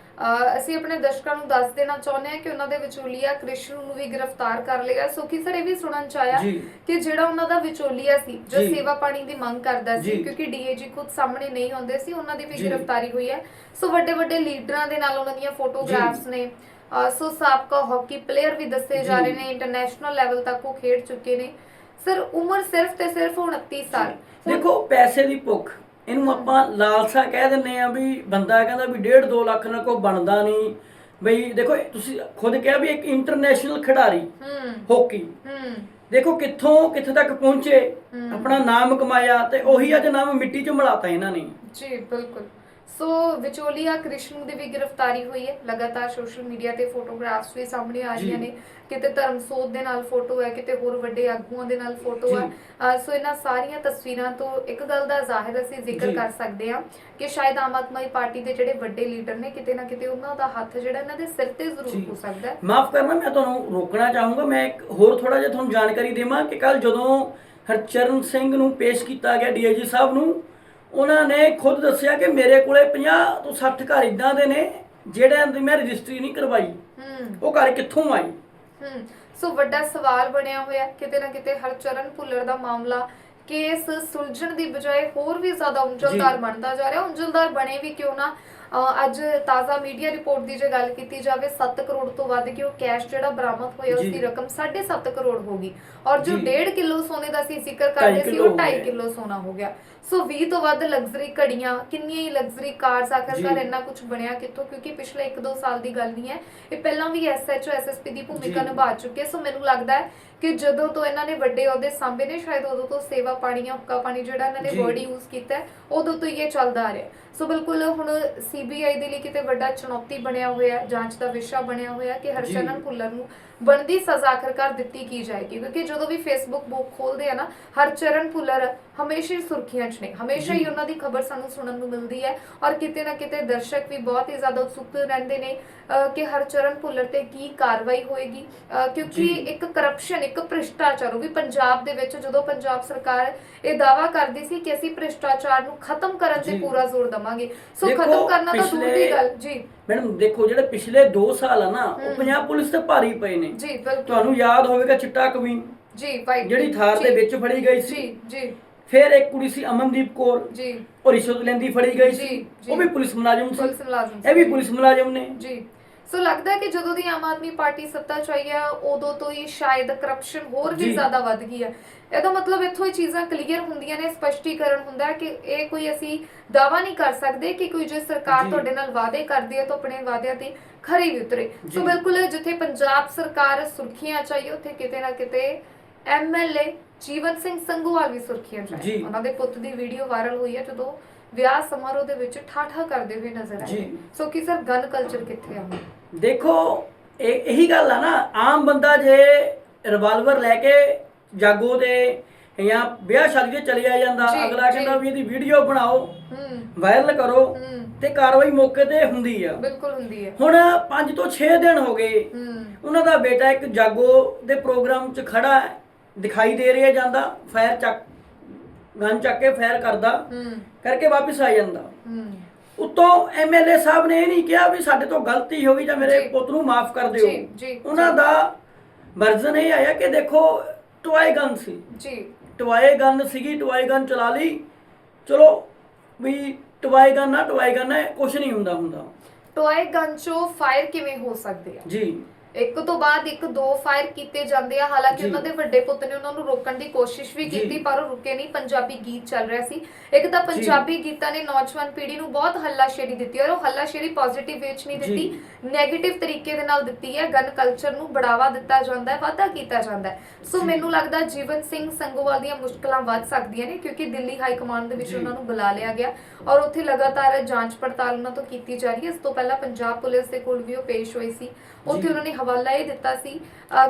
Speaker 1: ਅਸੀਂ ਆਪਣੇ ਦਰਸ਼ਕਾਂ ਨੂੰ ਦੱਸ ਦੇਣਾ ਚਾਹੁੰਦੇ ਹਾਂ ਕਿ ਉਹਨਾਂ ਦੇ ਵਿਚੋਲੀਆ ਕ੍ਰਿਸ਼ਨ ਨੂੰ ਵੀ ਗ੍ਰਿਫਤਾਰ ਕਰ ਲਿਆ ਸੁਖੀ ਸਰ ਇਹ ਵੀ ਸੁਣਨ ਚ ਆਇਆ। ਕਿ ਜਿਹੜਾ ਉਹਨਾਂ ਦਾ ਵਿਚੋਲੀਆ ਸੀ ਜੋ। ਸੇਵਾ ਪਾਣੀ ਦੀ ਮੰਗ ਕਰਦਾ ਸੀ। ਕਿਉਂਕਿ ਡੀਏਜੀ ਖੁਦ ਸਾਹਮਣੇ ਨਹੀਂ ਹੁੰਦੇ ਸੀ ਉਹਨਾਂ ਦੀ ਵੀ। ਗ੍ਰਿਫਤਾਰੀ ਹੋਈ ਹੈ ਸੋ ਵੱਡੇ ਵੱਡੇ ਲੀਡਰਾਂ ਦੇ ਨਾਲ ਉਹਨਾਂ ਦੀਆਂ ਫੋਟੋਗ੍ਰਾਫਸ ਨੇ ਸੋ ਸਾਬਕਾ ਹਾਕੀ ਪਲੇਅਰ ਵੀ ਦੱਸੇ ਜਾ। ਰਹੇ ਨੇ ਇੰਟਰਨੈਸ਼ਨਲ ਲੈਵਲ ਤੱਕ ਉਹ ਖੇਡ ਚੁੱਕੇ ਨੇ ਸਰ ਉਮਰ ਸਿਰਫ ਤੇ ਸਿਰਫ 29 ਸਾਲ
Speaker 2: ਦੇਖੋ ਪੈਸੇ ਦੀ ਭੁੱਖ ਇਹਨੂੰ ਆਪਾਂ ਲਾਲਸਾ ਕਹਿ ਦਿੰਨੇ ਆ ਵੀ ਬੰਦਾ ਕਹਿੰਦਾ ਵੀ 1.5 2 ਲੱਖ ਨਾਲ ਕੋਈ ਬਣਦਾ ਨਹੀਂ। ਬਈ ਦੇਖੋ ਤੁਸੀਂ ਖੁਦ ਕਿਹਾ ਵੀ ਇੱਕ ਇੰਟਰਨੈਸ਼ਨਲ ਖਿਡਾਰੀ
Speaker 1: ਹੂੰ।
Speaker 2: ਹਾਕੀ
Speaker 1: ਹੂੰ।
Speaker 2: ਦੇਖੋ ਕਿੱਥੋਂ ਕਿੱਥੇ ਤੱਕ ਪਹੁੰਚੇ। ਆਪਣਾ ਨਾਮ ਕਮਾਇਆ ਤੇ ਉਹੀ ਅੱਜ ਨਾਮ ਮਿੱਟੀ 'ਚ ਮਿਲਾਤਾ ਇਹਨਾਂ ਨੇ।
Speaker 1: ਜੀ ਬਿਲਕੁਲ। ਸੋ ਵਿਚੋਲੀਆ ਕ੍ਰਿਸ਼ਨ ਦੀ ਵੀ ਗ੍ਰਿਫਤਾਰੀ ਹੋਈ ਹੈ ਲਗਾਤਾਰ ਸੋਸ਼ਲ ਮੀਡੀਆ ਤੇ ਫੋਟੋਗ੍ਰਾਫਸ ਵੀ ਸਾਹਮਣੇ ਆ ਰਹੀਆਂ। ਨੇ ਕਿਤੇ ਧਰਮਸੋਤ ਦੇ ਨਾਲ ਫੋਟੋ ਹੈ ਕਿਤੇ ਹੋਰ ਵੱਡੇ ਆਗੂਆਂ ਦੇ ਨਾਲ ਫੋਟੋ ਹੈ ਸੋ ਇਹਨਾਂ ਸਾਰੀਆਂ ਤਸਵੀਰਾਂ ਤੋਂ ਇੱਕ ਗੱਲ ਦਾ ਜ਼ਾਹਿਰ ਅਸੀਂ ਜ਼ਿਕਰ। ਕਰ ਸਕਦੇ ਹਾਂ ਕਿ ਸ਼ਾਇਦ ਆਮ ਆਦਮੀ ਪਾਰਟੀ ਦੇ ਜਿਹੜੇ ਵੱਡੇ ਲੀਡਰ ਨੇ ਕਿਤੇ ਨਾ ਕਿਤੇ ਉਹਨਾਂ ਦਾ ਹੱਥ ਜਿਹੜਾ ਇਹਨਾਂ ਦੇ ਸਿਰ ਤੇ ਜ਼ਰੂਰ। ਹੋ ਸਕਦਾ ਹੈ
Speaker 2: ਮਾਫ ਕਰਨਾ ਮੈਂ ਤੁਹਾਨੂੰ ਰੋਕਣਾ ਚਾਹੂੰਗਾ ਮੈਂ ਇੱਕ ਹੋਰ ਥੋੜਾ ਜਿਹਾ ਤੁਹਾਨੂੰ ਜਾਣਕਾਰੀ ਦੇਵਾਂ ਕਿ ਕੱਲ ਜਦੋਂ ਹਰਚਰਨ ਸਿੰਘ ਨੂੰ ਪੇਸ਼ ਕੀਤਾ ਗਿਆ ਡੀਆਈਜੀ ਸਾਹਿਬ ਨੂੰ ਉਹਨਾਂ ਨੇ ਖੁਦ ਦੱਸਿਆ ਕਿ ਮੇਰੇ ਕੋਲੇ 50 ਤੋਂ 60 ਘਰ ਇਦਾਂ ਦੇ ਨੇ ਜਿਹੜਿਆਂ ਦੀ ਮੈਂ ਰਜਿਸਟਰੀ ਨਹੀਂ ਕਰਵਾਈ।
Speaker 1: ਹੂੰ।
Speaker 2: ਉਹ ਘਰ ਕਿੱਥੋਂ ਆਈ
Speaker 1: ਸੋ ਵੱਡਾ ਸਵਾਲ ਬਣਿਆ ਹੋਇਆ ਕਿਤੇ ਨਾ ਕਿਤੇ ਹਰਚਰਨ ਭੁੱਲਰ ਦਾ ਮਾਮਲਾ ਕੇਸ ਸੁਲਝਣ ਦੀ ਬਜਾਏ ਹੋਰ ਵੀ ਜ਼ਿਆਦਾ ਉਂਝਲਦਾਰ
Speaker 2: ਜੀ।
Speaker 1: ਬਣਦਾ ਜਾ ਰਿਹਾ। ਉਂਝਲਦਾਰ ਬਣੇ ਵੀ ਕਿਉਂ ਨਾ? ਅੱਜ ਤਾਜ਼ਾ ਮੀਡੀਆ ਰਿਪੋਰਟ ਦੀ ਜੇ ਗੱਲ ਕੀਤੀ ਜਾਵੇ 7 ਕਰੋੜ ਤੋਂ ਵੱਧ ਕਿ ਉਹ ਕੈਸ਼ ਜਿਹੜਾ ਬਰਾਮਦ ਹੋਇਆ ਉਸ। ਦੀ ਰਕਮ 7.5 ਕਰੋੜ ਹੋ ਗਈ ਔਰ ਜੋ
Speaker 2: ਜੀ।
Speaker 1: 1.5 ਕਿਲੋ ਸੋਨੇ ਦਾ ਸੀ ਜ਼ਿਕਰ ਕਰਦੇ ਸੀ ਉਹ
Speaker 2: ਹੋ
Speaker 1: 2.5
Speaker 2: ਗਿਆ।
Speaker 1: ਕਿਲੋ ਸੋਨਾ ਹੋ ਗਿਆ ਸੋ 20 ਤੋਂ ਵੱਧ ਲਗਜ਼ਰੀ ਘੜੀਆਂ ਕਿੰਨੀਆਂ ਹੀ ਲਗਜ਼ਰੀ ਕਾਰਸ ਆਖਰਕਾਰ। ਇੰਨਾ ਕੁਝ ਬਣਿਆ ਕਿੱਥੋਂ ਕਿਉਂਕਿ ਪਿਛਲੇ 1-2 ਸਾਲ ਦੀ ਗੱਲ ਨਹੀਂ ਹੈ ਇਹ ਪਹਿਲਾਂ ਵੀ ਐਸਐਚਓ ਐਸਐਸਪੀ ਦੀ ਭੂਮਿਕਾ। ਨਿਭਾ ਚੁੱਕੇ ਸੋ ਮੈਨੂੰ ਲੱਗਦਾ ਹੈ ਕਿ ਜਦੋਂ ਤੋਂ ਇਹਨਾਂ ਨੇ ਵੱਡੇ ਅਹੁਦੇ ਸਾਂਭੇ ਨੇ ਸ਼ਾਇਦ ਉਦੋਂ ਤੋਂ ਸੇਵਾ ਪਾਣੀ ਜਾਂ ਹੁੱਕਾ ਪਾਣੀ ਜਿਹੜਾ ਇਹਨਾਂ ਨੇ। ਵਰਡ ਯੂਜ਼ ਕੀਤਾ ਉਦੋਂ ਤੋਂ ਇਹ ਚੱਲਦਾ ਆ ਰਿਹਾ ਸੋ ਬਿਲਕੁਲ ਹੁਣ ਸੀਬੀਆਈ ਦੇ ਲਈ ਕਿਤੇ ਵੱਡਾ ਚੁਣੌਤੀ ਬਣਿਆ ਹੋਇਆ ਹੈ, ਜਾਂਚ ਦਾ ਵਿਸ਼ਾ ਬਣਿਆ ਹੋਇਆ ਕਿ ਹਰਸ਼ਨਨ। ਭੁੱਲਰ ਨੂੰ ਬਣਦੀ ਸਜ਼ਾ ਆਖਰਕਾਰ ਦਿੱਤੀ ਕੀ ਜਾਏਗੀ ਕਿਉਂਕਿ ਜਦੋਂ ਵੀ ਫੇਸਬੁੱਕ ਬੁੱਕ ਖੋਲਦੇ ਆ ਨਾ ਹਰਚਰਨ ਭੁੱਲਰ ਹਮੇਸ਼ਾ ਹੀ ਸੁਰਖੀਆਂ 'ਚ ਨੇ। ਹਮੇਸ਼ਾ ਹੀ। ਉਹਨਾਂ ਦੀ ਖਬਰ ਸਾਨੂੰ ਸੁਣਨ ਨੂੰ ਮਿਲਦੀ ਹੈ ਔਰ ਕਿਤੇ ਨਾ ਕਿਤੇ ਦਰਸ਼ਕ ਵੀ ਬਹੁਤ ਹੀ ਜ਼ਿਆਦਾ ਉਤਸੁਕ ਰਹਿੰਦੇ ਨੇ ਕਿ ਹਰਚਰਨ ਭੁੱਲਰ ਤੇ ਕੀ ਕਾਰਵਾਈ ਹੋਏਗੀ। ਕਿਉਂਕਿ। ਇੱਕ ਕਰਪਸ਼ਨ ਇੱਕ ਭ੍ਰਿਸ਼ਟਾਚਾਰ ਉਹ ਵੀ ਪੰਜਾਬ ਦੇ ਵਿੱਚ ਜਦੋਂ ਪੰਜਾਬ ਸਰਕਾਰ ਇਹ ਦਾਵਾ ਕਰਦੀ ਸੀ ਕਿ ਅਸੀਂ ਭ੍ਰਿਸ਼ਟਾਚਾਰ ਨੂੰ ਖਤਮ ਕਰਨ ਤੇ। ਪੂਰਾ ਜ਼ੋਰ ਦਵਾਂਗੇ। ਸੋ ਖਤਮ ਕਰਨਾ ਤਾਂ ਦੂਰ ਦੀ ਗੱਲ ਜੀ।
Speaker 2: ਮੈਡਮ ਦੇਖੋ ਜਿਹੜੇ ਪਿਛਲੇ 2 ਸਾਲ ਆ ਨਾ ਉਹ। ਪੰਜਾਬ ਪੁਲਿਸ ਤੇ ਭਾਰੀ ਪਏ ਨੇ।
Speaker 1: ਜੀ
Speaker 2: ਤੁਹਾਨੂੰ ਯਾਦ ਹੋਵੇਗਾ ਚਿੱਟਾ ਕਵੀਨ
Speaker 1: ਜੀ ਵਾਈਟ
Speaker 2: ਜਿਹੜੀ ਥਾਰ ਦੇ ਵਿੱਚ ਫੜੀ ਗਈ ਸੀ।
Speaker 1: ਜੀ ਜੀ।
Speaker 2: ਫਿਰ ਇੱਕ ਕੁੜੀ ਸੀ ਅਮਨਦੀਪ ਕੌਰ
Speaker 1: ਜੀ
Speaker 2: ਉਹ ਰਿਸ਼ਵਤ ਲੈਂਦੀ ਫੜੀ ਗਈ ਸੀ
Speaker 1: ਜੀ।
Speaker 2: ਉਹ ਵੀ ਪੁਲਿਸ ਮੁਲਾਜ਼ਮ
Speaker 1: ਪੁਲਿਸ
Speaker 2: ਸੀ
Speaker 1: ਮੁਲਾਜ਼ਮ
Speaker 2: ਇਹ ਵੀ
Speaker 1: ਸੀ।
Speaker 2: ਪੁਲਿਸ ਮੁਲਾਜ਼ਮ ਨੇ
Speaker 1: ਜੀ ਸੋ ਲੱਗਦਾ ਹੈ ਕਿ ਜਦੋਂ ਦੀ ਆਮ ਆਦਮੀ ਪਾਰਟੀ ਸੱਤਾ 'ਚ ਆਈ ਹੈ ਉਦੋਂ ਤੋਂ ਹੀ ਸ਼ਾਇਦ ਕਰਪਸ਼ਨ ਹੋਰ ਵੀ
Speaker 2: ਜੀ।
Speaker 1: ਜ਼ਿਆਦਾ ਵੱਧ ਗਈ ਹੈ ਇਹਦਾ ਮਤਲਬ ਇੱਥੋਂ ਹੀ ਚੀਜ਼ਾਂ ਕਲੀਅਰ ਹੁੰਦੀਆਂ ਨੇ ਸਪਸ਼ਟੀਕਰਨ ਹੁੰਦਾ ਹੈ ਕਿ ਇਹ ਕੋਈ ਅਸੀਂ ਦਾਵਾ ਨਹੀਂ ਕਰ ਸਕਦੇ ਕਿ ਕੋਈ ਜੇ ਸਰਕਾਰ
Speaker 2: ਜੀ।
Speaker 1: ਤੁਹਾਡੇ ਨਾਲ ਵਾਅਦੇ ਕਰਦੀ ਹੈ ਤਾਂ ਆਪਣੇ ਵਾਅਦਿਆਂ ਤੇ ਖਰੀ ਵੀ ਉਤਰੇ
Speaker 2: ਜੀ।
Speaker 1: ਸੋ ਬਿਲਕੁਲ ਜਿੱਥੇ ਪੰਜਾਬ ਸਰਕਾਰ ਸੁਰਖੀਆਂ ਚਾਹੀਏ ਉੱਥੇ ਕਿਤੇ ਨਾ ਕਿਤੇ ਐਮਐਲਏ ਜੀਵਨ ਸਿੰਘ ਸੰਘੂਵਾਲ ਵੀ ਸੁਰਖੀਆਂ
Speaker 2: ਜੀ।
Speaker 1: ਚਾਹੀਏ ਉਹਨਾਂ ਦੇ ਪੁੱਤ ਦੀ ਵੀਡੀਓ ਵਾਇਰਲ ਹੋਈ ਹੈ ਜਦੋਂ ਵਿਆਹ ਸਮਾਰੋਹ ਦੇ ਵਿੱਚ ਠਾਠਾ ਕਰਦੇ ਹੋਏ ਨਜ਼ਰ ਆਏ। ਸੋ ਕਿ ਸਰ ਗਨ ਕਲਚਰ ਕਿੱਥੇ ਆ?
Speaker 2: ਦੇਖੋ ਇਹ ਇਹੀ ਗੱਲ ਆ ਨਾ ਆਮ ਬੰਦਾ ਜੇ ਰਿਵਾਲਵਰ ਲੈ ਕੇ ਜਾਗੋ ਤੇ ਜਾਂ ਵਿਆਹ ਸ਼ਾਦੀ ਤੇ ਚਲਿਆ ਜਾਂਦਾ ਅਗਲਾ। ਕਹਿੰਦਾ ਵੀ ਇਹਦੀ ਵੀਡੀਓ ਬਣਾਓ
Speaker 1: ਹੂੰ
Speaker 2: ਵਾਇਰਲ ਕਰੋ ਤੇ ਕਾਰਵਾਈ ਮੌਕੇ ਤੇ ਹੁੰਦੀ ਆ
Speaker 1: ਬਿਲਕੁਲ ਹੁੰਦੀ ਹੈ
Speaker 2: ਹੁਣ 5 ਤੋਂ 6 ਦਿਨ ਹੋ ਗਏ
Speaker 1: ਹੂੰ
Speaker 2: ਉਹਨਾਂ ਦਾ ਬੇਟਾ ਇੱਕ ਜਾਗੋ ਦੇ ਪ੍ਰੋਗਰਾਮ 'ਚ ਖੜਾ ਹੈ ਦਿਖਾਈ ਦੇ ਰਿਹਾ ਜਾਂਦਾ ਫਾਇਰ ਚੱਕ ਗਨ ਚੱਕ ਕੇ ਫਾਇਰ ਕਰਦਾ ਕਰਕੇ ਵਾਪਸ ਆ ਜਾਂਦਾ। ਉਤੋਂ ਐਮਐਲਏ ਸਾਹਿਬ ਨੇ ਇਹ ਨਹੀਂ ਕਿਹਾ ਵੀ ਸਾਡੇ ਤੋਂ ਗਲਤੀ ਹੋ ਗਈ ਜਾਂ ਮੇਰੇ। ਪੁੱਤ ਨੂੰ ਮਾਫ ਕਰ ਦਿਓ। ਉਹਨਾਂ। ਦਾ ਵਰਜ਼ਨ ਇਹ ਆਇਆ ਕਿ ਦੇਖੋ ਟੁਆਏ ਗਨ ਸੀ।
Speaker 1: ਜੀ।
Speaker 2: ਟੁਆਏ ਗਨ ਸੀਗੀ ਟੁਆਏ ਗਨ ਚਲਾ ਲਈ। ਚਲੋ ਵੀ ਟੁਆਏ ਗਨ ਨਾ ਟੁਆਏ ਗਨ ਹੈ ਕੁਝ ਨਹੀਂ ਹੁੰਦਾ ਹੁੰਦਾ।
Speaker 1: ਟੋਏ ਗਨ ਚੋਂ ਫਾਇਰ ਕਿਵੇਂ ਹੋ ਸਕਦੇ ਆ?
Speaker 2: ਜੀ।
Speaker 1: ਇੱਕ ਤੋਂ ਬਾਅਦ ਇੱਕ ਦੋ ਫਾਇਰ ਕੀਤੇ ਜਾਂਦੇ ਆ ਹਾਲਾਂਕਿ। ਉਹਨਾਂ ਦੇ ਵੱਡੇ ਪੁੱਤ ਨੇ ਉਹਨਾਂ ਨੂੰ ਰੋਕਣ ਦੀ ਕੋਸ਼ਿਸ਼ ਵੀ। ਕੀਤੀ ਪਰ ਉਹ ਰੁਕੇ ਨਹੀਂ ਪੰਜਾਬੀ ਗੀਤ ਚੱਲ ਰਿਹਾ ਸੀ ਇੱਕ ਤਾਂ ਪੰਜਾਬੀ ਗੀਤਾਂ ਨੇ ਨੌਜਵਾਨ ਪੀੜ੍ਹੀ ਨੂੰ ਬਹੁਤ ਹੱਲਾਸ਼ੇਰੀ ਦਿੱਤੀ ਔਰ ਉਹ ਹੱਲਾਸ਼ੇਰੀ ਪੋਜ਼ਿਟਿਵ ਵਿੱਚ ਨਹੀਂ। ਦਿੱਤੀ 네ਗੇਟਿਵ ਤਰੀਕੇ ਦੇ ਨਾਲ ਦਿੱਤੀ ਹੈ ਗਨ ਕਲਚਰ ਨੂੰ ਬੜਾਵਾ ਦਿੱਤਾ ਜਾਂਦਾ ਹੈ ਵਾਧਾ ਕੀਤਾ ਜਾਂਦਾ ਹੈ ਸੋ। ਮੈਨੂੰ ਲੱਗਦਾ ਜੀਵਨ ਸਿੰਘ ਸੰਗੋਵਾਲ ਦੀਆਂ ਮੁਸ਼ਕਲਾਂ ਵੱਧ ਸਕਦੀਆਂ ਨੇ ਕਿਉਂਕਿ ਦਿੱਲੀ ਹਾਈ ਕਮਾਂਡ ਦੇ ਵਿੱਚ। ਉਹਨਾਂ ਨੂੰ ਬੁਲਾ ਲਿਆ ਗਿਆ ਔਰ ਉੱਥੇ ਲਗਾਤਾਰ ਜਾਂਚ ਪੜਤਾਲ ਉਹਨਾਂ ਤੋਂ ਕੀਤੀ ਜਾ ਰਹੀ ਹੈ ਇਸ ਤੋਂ ਪਹਿਲਾਂ ਪੰਜਾਬ ਪੁਲਿਸ ਦੇ ਕੋਲ ਵੀ ਉਹ ਪੇਸ਼ ਹੋਈ ਸੀ ਉੱਥੇ। ਉਹਨਾਂ ਨੇ ਹਵਾਲਾ ਇਹ ਦਿੱਤਾ ਸੀ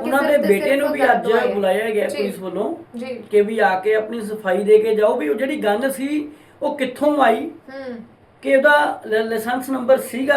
Speaker 2: ਉਹਨਾਂ ਦੇ ਬੇਟੇ ਨੂੰ ਵੀ ਅੱਜ। ਬੁਲਾਇਆ ਗਿਆ ਪੁਲਿਸ ਵੱਲੋਂ
Speaker 1: ਜੀ
Speaker 2: ਕਿ ਵੀ ਆ ਕੇ ਆਪਣੀ ਸਫ਼ਾਈ ਦੇ ਕੇ ਜਾਓ ਵੀ ਉਹ ਜਿਹੜੀ ਗਨ ਸੀ ਉਹ ਕਿੱਥੋਂ ਆਈ
Speaker 1: ਹੂੰ
Speaker 2: ਕਿ ਉਹਦਾ ਲਾਇਸੈਂਸ ਨੰਬਰ ਸੀਗਾ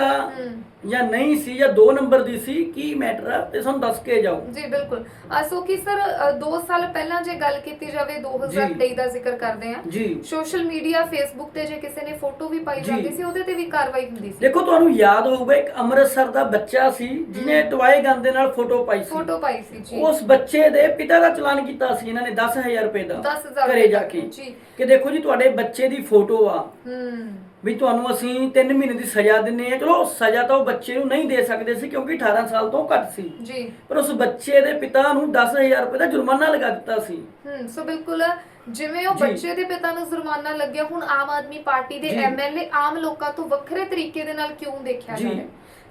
Speaker 2: ਜਾਂ ਨਹੀਂ ਸੀ ਜਾਂ ਦੋ ਨੰਬਰ ਦੀ ਸੀ ਕੀ ਮੈਟਰ ਆ? ਤੇ ਸਾਨੂੰ ਦੱਸ ਕੇ ਜਾਓ।
Speaker 1: ਜੀ ਬਿਲਕੁਲ। ਸੋ ਕਿ ਸਰ 2 ਸਾਲ ਪਹਿਲਾਂ ਜੇ ਗੱਲ ਕੀਤੀ ਜਾਵੇ 2023 ਦਾ ਜ਼ਿਕਰ ਕਰਦੇ
Speaker 2: ਜੀ।
Speaker 1: ਸੋਸ਼ਲ ਮੀਡੀਆ ਫੇਸਬੁੱਕ ਤੇ ਜੇ ਕਿਸੇ ਨੇ ਫੋਟੋ ਵੀ ਪਾਈ। ਜਾਂਦੀ ਸੀ ਉਹਦੇ ਤੇ ਵੀ ਕਾਰਵਾਈ ਹੁੰਦੀ ਸੀ।
Speaker 2: ਦੇਖੋ ਤੁਹਾਨੂੰ ਯਾਦ ਹੋਊਗਾ ਇੱਕ ਅੰਮ੍ਰਿਤਸਰ ਦਾ ਬੱਚਾ ਸੀ ਜਿਹਨੇ ਟਵਾਏ ਗਨ ਦੇ ਨਾਲ ਫੋਟੋ ਪਾਈ ਸੀ।
Speaker 1: ਫੋਟੋ ਪਾਈ ਸੀ ਜੀ।
Speaker 2: ਉਸ ਬੱਚੇ ਦੇ ਪਿਤਾ ਦਾ ਚਲਾਨ ਕੀਤਾ ਸੀ ਇਹਨਾਂ ਨੇ 10000 ਰੁਪਏ ਦਾ
Speaker 1: 10000
Speaker 2: ਘਰੇ ਜਾ ਕੇ।
Speaker 1: ਜੀ।
Speaker 2: ਕਿ ਦੇਖੋ ਜੀ ਤੁਹਾਡੇ ਬੱਚੇ ਦੀ ਫੋਟੋ ਆ।
Speaker 1: ਹੂੰ।
Speaker 2: ਵੀ ਤੁਹਾਨੂੰ ਅਸੀਂ 3 ਮਹੀਨੇ ਦੀ ਸਜ਼ਾ ਦਿੰਨੇ ਆ ਚਲੋ ਸਜ਼ਾ ਤਾਂ ਉਹ ਬੱਚੇ ਨੂੰ ਨਹੀਂ ਦੇ ਸਕਦੇ ਸੀ ਕਿਉਂਕਿ 18 ਸਾਲ ਤੋਂ ਘੱਟ ਸੀ।
Speaker 1: ਜੀ।
Speaker 2: ਪਰ ਉਸ ਬੱਚੇ ਦੇ ਪਿਤਾ ਨੂੰ 10000 ਰੁਪਏ ਦਾ ਜੁਰਮਾਨਾ ਲਗਾ ਦਿੱਤਾ ਸੀ।
Speaker 1: ਹੂੰ ਸੋ ਬਿਲਕੁਲ ਜਿਵੇਂ ਉਹ। ਬੱਚੇ ਦੇ ਪਿਤਾ ਨੂੰ ਜੁਰਮਾਨਾ ਲੱਗਿਆ ਹੁਣ ਆਮ ਆਦਮੀ ਪਾਰਟੀ ਦੇ। ਐਮਐਲਏ ਆਮ ਲੋਕਾਂ ਤੋਂ ਵੱਖਰੇ ਤਰੀਕੇ ਦੇ ਨਾਲ ਕਿਉਂ ਦੇਖਿਆ
Speaker 2: ਜੀ।
Speaker 1: ਰਿਹਾ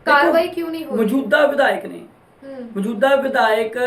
Speaker 1: ਕਾਰਵਾਈ ਕਿਉਂ ਨਹੀਂ ਹੋਈ?
Speaker 2: ਮੌਜੂਦਾ ਵਿਧਾਇਕ ਨੇ।
Speaker 1: ਹੂੰ।
Speaker 2: ਮੌਜੂਦਾ ਵਿਧਾਇਕ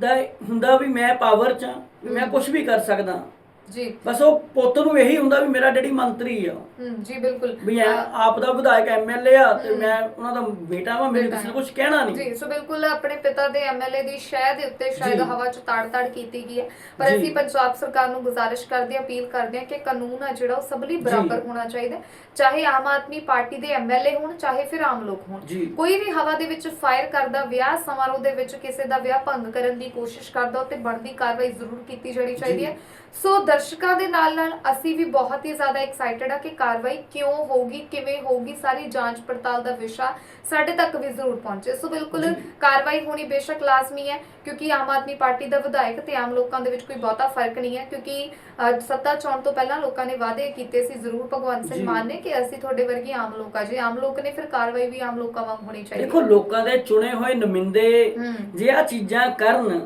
Speaker 2: ਦਾ ਹੁੰਦਾ ਵੀ ਮੈਂ ਪਾਵਰ ਚ ਮੈਂ। ਕੁਝ ਵੀ ਕਰ ਸਕਦਾ।
Speaker 1: ਜੀ
Speaker 2: ਬਸ ਉਹ ਪੁੱਤ ਨੂੰ ਇਹੀ ਹੁੰਦਾ ਵੀ ਮੇਰਾ ਡੈਡੀ ਮੰਤਰੀ ਆ
Speaker 1: ਜੀ ਬਿਲਕੁਲ
Speaker 2: ਵੀ ਐ ਆਪ ਦਾ ਵਿਧਾਇਕ ਐਮਐਲਏ ਆ ਤੇ। ਮੈਂ ਉਹਨਾਂ ਦਾ ਬੇਟਾ ਵਾਂ ਮੈਨੂੰ ਕਿਸੇ। ਕੁਝ ਕਹਿਣਾ ਨਹੀਂ
Speaker 1: ਜੀ ਸੋ ਬਿਲਕੁਲ ਆਪਣੇ ਪਿਤਾ ਦੇ ਐਮਐਲਏ ਦੀ ਸ਼ਹਿ ਦੇ ਉੱਤੇ ਸ਼ਾਇਦ। ਹਵਾ ਚ ਤਾੜ-ਤਾੜ ਕੀਤੀ ਗਈ ਹੈ ਪਰ। ਅਸੀਂ ਪੰਜਾਬ ਸਰਕਾਰ ਨੂੰ ਗੁਜ਼ਾਰਿਸ਼ ਕਰਦੇ ਅਪੀਲ ਕਰਦੇ ਹਾਂ ਕਿ ਕਾਨੂੰਨ ਆ ਜਿਹੜਾ ਉਹ ਸਭ ਲਈ ਬਰਾਬਰ ਹੋਣਾ ਚਾਹੀਦਾ। ਚਾਹੇ ਆਮ ਆਦਮੀ ਪਾਰਟੀ ਦੇ ਐਮਐਲਏ ਹੋਣ ਚਾਹੇ ਫਿਰ ਆਮ ਲੋਕ ਹੋਣ ਕੋਈ ਵੀ ਹਵਾ ਦੇ ਵਿੱਚ ਫਾਇਰ ਕਰਦਾ ਵਿਆਹ ਸਮਾਰੋਹ ਦੇ ਵਿੱਚ ਕਿਸੇ ਦਾ ਵਿਆਹ ਭੰਗ ਕਰਨ ਦੀ ਕੋਸ਼ਿਸ਼ ਕਰਦਾ ਉਹ ਤੇ ਬਣਦੀ ਕਾਰਵਾਈ ਜ਼ਰੂਰ ਕੀਤੀ ਜਾਣੀ ਚਾਹੀਦੀ ਹੈ ਸੋ ਦਰਸ਼ਕਾਂ ਦੇ ਨਾਲ ਨਾਲ ਅਸੀਂ ਵੀ ਬਹੁਤ ਹੀ ਜ਼ਿਆਦਾ ਐਕਸਾਈਟਡ ਆ ਕਿ ਕਾਰਵਾਈ ਕਿਉਂ ਹੋਊਗੀ ਕਿਵੇਂ ਹੋਊਗੀ ਸਾਰੀ ਜਾਂਚ ਪੜਤਾਲ ਦਾ ਵਿਸ਼ਾ ਸਾਡੇ ਤੱਕ ਵੀ ਜ਼ਰੂਰ ਪਹੁੰਚੇ ਸੋ ਬਿਲਕੁਲ। ਕਾਰਵਾਈ ਹੋਣੀ ਬੇਸ਼ੱਕ ਲਾਜ਼ਮੀ ਹੈ ਕਿਉਂਕਿ ਆਮ ਆਦਮੀ ਪਾਰਟੀ ਦਾ ਵਿਧਾਇਕ ਤੇ ਆਮ ਲੋਕਾਂ ਦੇ ਵਿੱਚ ਕੋਈ ਬਹੁਤਾ ਫ਼ਰਕ ਨਹੀਂ ਹੈ ਕਿਉਂਕਿ ਸੱਤਾ ਚੋਣ ਤੋਂ ਪਹਿਲਾਂ ਲੋਕਾਂ ਨੇ ਵਾਅਦੇ ਕੀਤੇ ਸੀ ਜ਼ਰੂਰ ਭਗਵੰਤ ਸਿੰਘ। ਮਾਨ ਨੇ ਕਿ ਅਸੀਂ ਤੁਹਾਡੇ ਵਰਗੇ ਆਮ ਲੋਕ ਆ ਜੇ ਆਮ ਲੋਕ ਨੇ ਫਿਰ ਕਾਰਵਾਈ ਵੀ ਆਮ ਲੋਕਾਂ ਵਾਂਗ ਹੋਣੀ ਚਾਹੀਦੀ
Speaker 2: ਦੇਖੋ ਲੋਕਾਂ ਦੇ ਚੁਣੇ ਹੋਏ ਨੁਮਾਇੰਦੇ ਜੇ ਆ ਚੀਜ਼ਾਂ ਕਰਨ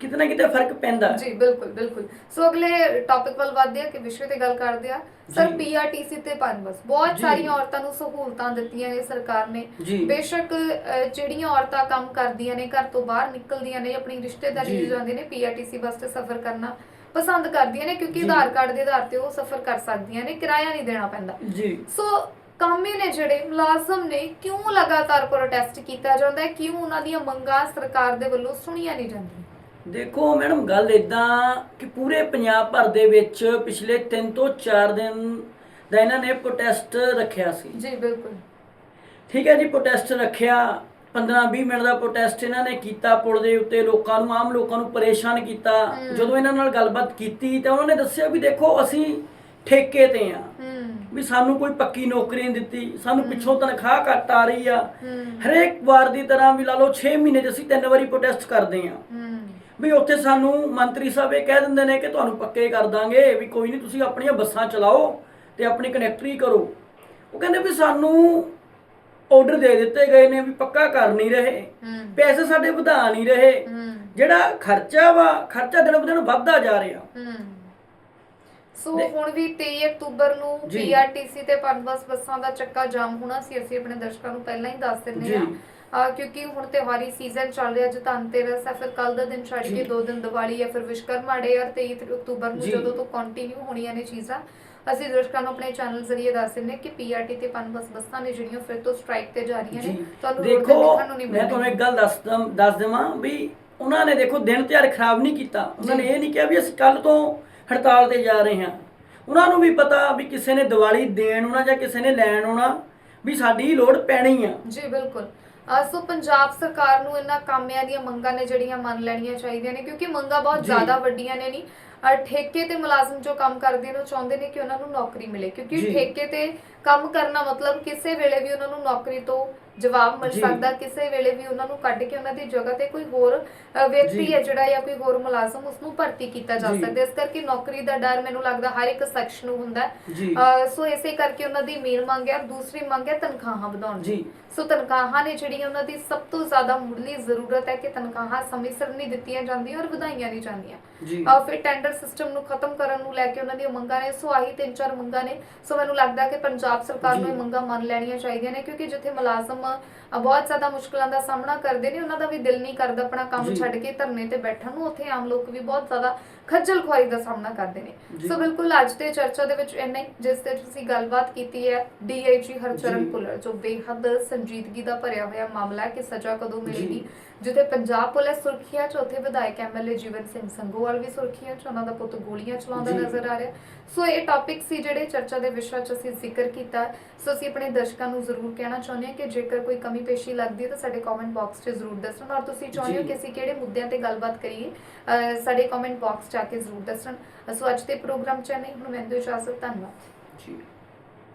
Speaker 2: ਕਿਤੇ ਨਾ ਕਿਤੇ ਫ਼ਰਕ ਪੈਂਦਾ।
Speaker 1: ਜੀ ਬਿਲਕੁਲ ਬਿਲਕੁਲ। ਸੋ ਅਗਲੇ ਟੌਪਿਕ ਵੱਲ ਵਧਦੇ ਆ ਕਿ ਵਿਸ਼ੇ ਤੇ ਗੱਲ ਕਰਦੇ ਆ ਸਰ। ਪੀਆਰਟੀਸੀ ਤੇ ਪਨਬਸ ਬਹੁਤ। ਸਾਰੀਆਂ ਔਰਤਾਂ ਨੂੰ ਸਹੂਲਤਾਂ ਦਿੱਤੀਆਂ ਨੇ ਸਰਕਾਰ ਨੇ। ਬੇਸ਼ੱਕ ਜਿਹੜੀਆਂ ਔਰਤਾਂ ਕੰਮ ਕਰਦੀਆਂ ਨੇ ਘਰ ਤੋਂ ਬਾਹਰ ਨਿਕਲਦੀਆਂ ਨੇ ਆਪਣੀ ਰਿਸ਼ਤੇਦਾਰੀ
Speaker 2: ਜੀ।
Speaker 1: ਚ ਜਾਂਦੀਆਂ ਨੇ ਪੀਆਰਟੀਸੀ ਬੱਸ ਤੇ ਸਫ਼ਰ ਕਰਨਾ ਪਸੰਦ ਕਰਦੀਆਂ ਨੇ ਕਿਉਂਕਿ। ਆਧਾਰ ਕਾਰਡ ਦੇ ਆਧਾਰ ਤੇ ਉਹ ਸਫ਼ਰ ਕਰ ਸਕਦੀਆਂ ਨੇ ਕਿਰਾਇਆ ਨਹੀਂ ਦੇਣਾ ਪੈਂਦਾ।
Speaker 2: ਜੀ।
Speaker 1: ਸੋ ਕਾਮੇ ਨੇ ਜਿਹੜੇ ਮੁਲਾਜ਼ਮ ਨੇ ਕਿਉਂ ਲਗਾਤਾਰ ਪ੍ਰੋਟੈਸਟ ਕੀਤਾ ਜਾਂਦਾ ਹੈ? ਕਿਉਂ ਉਹਨਾਂ ਦੀਆਂ ਮੰਗਾਂ ਸਰਕਾਰ ਦੇ ਵੱਲੋਂ ਸੁਣੀਆਂ ਨਹੀਂ ਜਾਂਦੀਆਂ?
Speaker 2: ਦੇਖੋ ਮੈਡਮ ਗੱਲ ਇਦਾਂ ਕਿ ਪੂਰੇ ਪੰਜਾਬ ਭਰ ਦੇ ਵਿੱਚ ਪਿਛਲੇ 3 ਤੋਂ 4 ਦਿਨ ਦਾ ਇਹਨਾਂ ਨੇ ਪ੍ਰੋਟੈਸਟ ਰੱਖਿਆ ਸੀ।
Speaker 1: ਜੀ ਬਿਲਕੁਲ।
Speaker 2: ਠੀਕ ਹੈ ਜੀ ਪ੍ਰੋਟੈਸਟ ਰੱਖਿਆ। 15-20 ਮਿੰਟ ਦਾ ਪ੍ਰੋਟੈਸਟ ਇਹਨਾਂ ਨੇ ਕੀਤਾ ਪੁਲ ਦੇ ਉੱਤੇ ਲੋਕਾਂ ਨੂੰ ਆਮ ਲੋਕਾਂ ਨੂੰ ਪਰੇਸ਼ਾਨ ਕੀਤਾ। ਜਦੋਂ ਇਹਨਾਂ ਨਾਲ ਗੱਲਬਾਤ ਕੀਤੀ ਤਾਂ ਉਹਨਾਂ ਨੇ ਦੱਸਿਆ ਵੀ ਦੇਖੋ ਅਸੀਂ ਠੇਕੇ ਤੇ ਆ ਵੀ ਸਾਨੂੰ ਕੋਈ ਪੱਕੀ ਨੌਕਰੀ ਨਹੀਂ ਦਿੱਤੀ ਸਾਨੂੰ। ਪਿੱਛੋਂ ਤਨਖਾਹ ਘੱਟ ਆ ਰਹੀ ਆ। ਹਰੇਕ ਵਾਰ ਦੀ ਤਰ੍ਹਾਂ ਵੀ ਲਾ ਲਓ 6 ਮਹੀਨੇ 'ਚ ਅਸੀਂ ਤਿੰਨ ਵਾਰੀ ਪ੍ਰੋਟੈਸਟ ਕਰਦੇ ਆ ਵੀ ਉੱਥੇ ਸਾਨੂੰ ਮੰਤਰੀ ਸਾਹਿਬ ਇਹ ਕਹਿ ਦਿੰਦੇ ਨੇ ਕਿ ਤੁਹਾਨੂੰ ਪੱਕੇ ਕਰ ਦਾਂਗੇ ਵੀ ਕੋਈ ਨਹੀਂ ਤੁਸੀਂ ਆਪਣੀਆਂ ਬੱਸਾਂ ਚਲਾਓ ਤੇ ਆਪਣੀ ਕਨੈਕਟਰੀ ਕਰੋ। ਉਹ ਕਹਿੰਦੇ ਵੀ ਸਾਨੂੰ ਆਰਡਰ ਦੇ ਦਿੱਤੇ ਗਏ ਨੇ ਵੀ ਪੱਕਾ ਕਰ ਨਹੀਂ ਰਹੇ। ਪੈਸੇ ਸਾਡੇ ਵਧਾ ਨਹੀਂ ਰਹੇ। ਜਿਹੜਾ ਖਰਚਾ ਵਾ ਖਰਚਾ ਦਿਨੋਂ ਦਿਨ ਵੱਧਦਾ ਜਾ ਰਿਹਾ।
Speaker 1: ਸੋ ਹੁਣ ਵੀ 23 ਅਕਤੂਬਰ ਨੂੰ। ਪੀਆਰਟੀਸੀ ਤੇ ਪਨਬਸ ਬੱਸਾਂ ਦਾ ਚੱਕਾ ਜਾਮ ਹੋਣਾ ਸੀ ਅਸੀਂ ਆਪਣੇ ਦਰਸ਼ਕਾਂ ਨੂੰ ਪਹਿਲਾਂ ਹੀ ਦੱਸ ਦਿੰਦੇ
Speaker 2: ਜੀ।
Speaker 1: ਹਾਂ। ਕਿਉਂਕਿ ਹੁਣ ਤਿਉਹਾਰੀ ਸੀਜ਼ਨ ਚੱਲ ਰਿਹਾ ਅੱਜ ਧਨਤੇਰਸ ਹੈ ਫਿਰ ਕੱਲ ਦਾ ਦਿਨ ਛੱਡ
Speaker 2: ਜੀ।
Speaker 1: ਕੇ ਦੋ ਦਿਨ ਦੀਵਾਲੀ ਹੈ ਫਿਰ ਵਿਸ਼ਕਰਮਾ ਡੇ ਔਰ 23 ਅਕਤੂਬਰ ਨੂੰ
Speaker 2: ਜੀ।
Speaker 1: ਜਦੋਂ ਤੋਂ ਕੰਟੀਨਿਊ ਹੋਣੀਆਂ ਨੇ ਚੀਜ਼ਾਂ ਅਸੀਂ ਦਰਸ਼ਕਾਂ ਨੂੰ ਆਪਣੇ ਚੈਨਲ ਜ਼ਰੀਏ ਦੱਸ ਹਾਂ ਕਿ ਪੀਆਰਟੀ ਤੇ ਪਨਬਸ ਬੱਸਾਂ ਨੇ ਜਿਹੜੀਆਂ ਫਿਰ ਤੋਂ ਸਟ੍ਰਾਈਕ ਤੇ ਜਾ ਰਹੀਆਂ ਨੇ
Speaker 2: ਜੀ
Speaker 1: ਤੁਹਾਨੂੰ
Speaker 2: ਦੇਖੋ ਮੈਂ ਤੁਹਾਨੂੰ। ਇੱਕ ਗੱਲ ਦੱਸ ਦੱਸ ਦੇਵਾਂ ਵੀ ਉਹਨਾਂ ਨੇ ਦੇਖੋ ਦਿਨ ਤਿਉਹਾਰ ਖਰਾਬ ਨਹੀਂ ਕੀਤਾ ਉਹਨਾਂ ਨੇ
Speaker 1: ਜੀ।
Speaker 2: ਇਹ ਨਹੀਂ ਕਿਹਾ ਵੀ ਅਸੀਂ ਕੱਲ ਤੋਂ ਹੜਤਾਲ ਤੇ ਜਾ ਰਹੇ ਹਾਂ ਉਹਨਾਂ ਨੂੰ ਵੀ ਪਤਾ ਵੀ ਕਿਸੇ ਨੇ ਦੀਵਾਲੀ ਦੇਣ ਆਉਣਾ ਜਾਂ ਕਿਸੇ ਨੇ ਲੈਣ ਆਉਣਾ ਵੀ ਸਾਡੀ ਲੋੜ ਪੈਣੀ ਆ
Speaker 1: ਜੀ ਬਿਲਕੁਲ ਸੋ ਪੰਜਾਬ ਸਰਕਾਰ ਨੂੰ ਇਹਨਾਂ ਕਾਮਿਆਂ ਦੀਆਂ ਮੰਗਾਂ ਨੇ ਜਿਹੜੀਆਂ ਮੰਨ ਲੈਣੀਆਂ ਚਾਹੀਦੀਆਂ ਨੇ ਕਿਉਂਕਿ ਮੰਗਾਂ ਬਹੁਤ। ਜ਼ਿਆਦਾ ਵੱਡੀਆਂ ਨੇ ਨਹੀਂ ਠੇਕੇ ਤੇ ਮੁਲਾਜ਼ਮ ਜੋ ਕੰਮ ਕਰਦੇ ਨੇ ਉਹ ਚਾਹੁੰਦੇ ਨੇ ਕਿ ਉਹਨਾਂ ਨੂੰ ਨੌਕਰੀ ਮਿਲੇ ਕਿਉਂਕਿ। ਠੇਕੇ ਤੇ ਕੰਮ ਕਰਨਾ ਮਤਲਬ ਕਿਸੇ ਵੇਲੇ ਵੀ ਉਹਨਾਂ ਨੂੰ ਨੌਕਰੀ ਤੋਂ ਜਵਾਬ ਮਿਲ
Speaker 2: ਜੀ।
Speaker 1: ਸਕਦਾ ਕਿਸੇ ਵੇਲੇ ਵੀ ਉਹਨਾਂ ਨੂੰ ਕੱਢ ਕੇ ਉਹਨਾਂ ਦੀ ਜਗ੍ਹਾ ਤੇ ਕੋਈ ਹੋਰ ਵਿਅਕਤੀ
Speaker 2: ਜੀ।
Speaker 1: ਹੈ ਜਿਹੜਾ ਜਾਂ ਕੋਈ ਹੋਰ ਮੁਲਾਜ਼ਮ ਉਸ ਨੂੰ ਭਰਤੀ ਕੀਤਾ ਜਾ
Speaker 2: ਜੀ।
Speaker 1: ਸਕਦਾ। ਇਸ ਕਰਕੇ ਨੌਕਰੀ ਦਾ ਡਰ ਮੈਨੂੰ ਲੱਗਦਾ ਹਰ ਇੱਕ ਸੈਕਸ਼ਨ ਨੂੰ ਹੁੰਦਾ। ਹੈ
Speaker 2: ਜੀ।
Speaker 1: ਅਹ, ਸੋ ਇਸੇ ਕਰਕੇ ਉਹਨਾਂ ਦੀ ਮੇਨ ਮੰਗ ਹੈ ਦੂਸਰੀ ਮੰਗ ਹੈ ਤਨਖਾਹਾਂ ਵਧਾਉਣ ਦੀ।
Speaker 2: ਜੀ।
Speaker 1: ਸੋ ਤਨਖਾਹਾਂ ਨੇ ਜਿਹੜੀਆਂ ਉਹਨਾਂ ਦੀ ਸਭ ਤੋਂ ਜ਼ਿਆਦਾ ਮੁੱਢਲੀ ਜ਼ਰੂਰਤ ਹੈ ਕਿ ਤਨਖਾਹਾਂ ਸਮੇਂ ਸਿਰ ਨਹੀਂ ਦਿੱਤੀਆਂ ਜਾਂਦੀਆਂ ਔਰ ਵਧਾਈਆਂ ਨਹੀਂ ਜਾਂਦੀਆਂ।
Speaker 2: ਜੀ।
Speaker 1: ਅਹ ਫਿਰ ਟੈਂਡਰ ਸਿਸਟਮ ਨੂੰ ਖਤਮ ਕਰਨ ਨੂੰ ਲੈ ਕੇ ਉਹਨਾਂ ਦੀਆਂ ਮੰਗਾਂ ਨੇ ਸੋ ਆਹੀ ਤਿੰਨ ਚਾਰ ਮੰਗਾਂ ਨੇ। ਸੋ ਮੈਨੂੰ ਲੱਗਦਾ ਕਿ ਪੰਜਾਬ ਸਰਕਾਰ ਨੂੰ। ਇਹ ਮੰਗਾਂ ਮੰਨ ਲੈਣੀਆਂ ਚਾਹੀਦੀਆਂ ਨੇ ਕਿਉਂਕਿ ਜਿੱਥੇ ਮੁਲਾਜ਼ਮ ਬਹੁਤ ਜ਼ਿਆਦਾ ਮੁਸ਼ਕਲਾਂ ਦਾ ਸਾਹਮਣਾ ਕਰਦੇ ਨੇ ਉਹਨਾਂ ਦਾ ਵੀ ਦਿਲ ਨਹੀਂ ਕਰਦਾ ਆਪਣਾ ਕੰਮ। ਛੱਡ ਕੇ ਧਰਨੇ ਤੇ ਬੈਠਣ ਨੂੰ ਉੱਥੇ ਆਮ ਲੋਕ ਵੀ ਬਹੁਤ ਜ਼ਿਆਦਾ ਖੱਜਲ ਖੁਆਰੀ ਦਾ ਸਾਹਮਣਾ ਕਰਦੇ ਨੇ। ਸੋ ਬਿਲਕੁਲ ਅੱਜ ਦੇ ਚਰਚਾ ਦੇ ਵਿੱਚ ਇੰਨਾ ਹੀ ਜਿਸ ਤੇ ਤੁਸੀਂ ਗੱਲਬਾਤ ਕੀਤੀ ਹੈ ਡੀਆਈਜੀ ਹਰਚਰਨ
Speaker 2: ਜੀ।
Speaker 1: ਭੁੱਲਰ ਜੋ ਬੇਹੱਦ ਸੰਜੀਦਗੀ ਦਾ ਭਰਿਆ ਹੋਇਆ ਮਾਮਲਾ ਹੈ ਕਿ ਸਜ਼ਾ ਕਦੋਂ ਮਿਲੇਗੀ। ਜਿੱਥੇ ਪੰਜਾਬ ਪੁਲਿਸ ਸੁਰਖੀਆਂ ਚ ਉੱਥੇ ਵਿਧਾਇਕ ਐਮਐਲਏ ਜੀਵਨ ਸਿੰਘ ਸੰਗੋਵਾਲ ਵੀ ਸੁਰਖੀਆਂ ਚ ਉਹਨਾਂ ਦਾ ਪੁੱਤ ਗੋਲੀਆਂ ਚਲਾਉਂਦਾ। ਨਜ਼ਰ ਆ ਰਿਹਾ ਸੋ ਇਹ ਟੌਪਿਕ ਸੀ ਜਿਹੜੇ ਚਰਚਾ ਦੇ ਵਿਸ਼ਾ ਚ ਅਸੀਂ ਜ਼ਿਕਰ ਕੀਤਾ ਸੋ ਅਸੀਂ ਆਪਣੇ ਦਰਸ਼ਕਾਂ ਨੂੰ ਜ਼ਰੂਰ ਕਹਿਣਾ ਚਾਹੁੰਦੇ ਹਾਂ ਕਿ ਜੇਕਰ ਕੋਈ ਕਮੀ ਪੇਸ਼ੀ ਲੱਗਦੀ ਹੈ ਤਾਂ ਸਾਡੇ ਕਮੈਂਟ ਬਾਕਸ 'ਚ ਜ਼ਰੂਰ ਦੱਸਣ ਔਰ ਤੁਸੀਂ ਚਾਹੁੰਦੇ ਹੋ। ਕਿ ਅਸੀਂ ਕਿਹੜੇ ਮੁੱਦਿਆਂ ਤੇ ਗੱਲਬਾਤ ਕਰੀਏ ਸਾਡੇ ਕਮੈਂਟ ਬਾਕਸ 'ਚ ਆ ਕੇ ਜ਼ਰੂਰ ਦੱਸਣ। ਸੋ ਅੱਜ ਦੇ ਪ੍ਰੋਗਰਾਮ ਚ ਨਹੀਂ ਹੁਣ ਮੈਨੂੰ ਇਜਾਜ਼ਤ, ਧੰਨਵਾਦ।
Speaker 2: ਜੀ।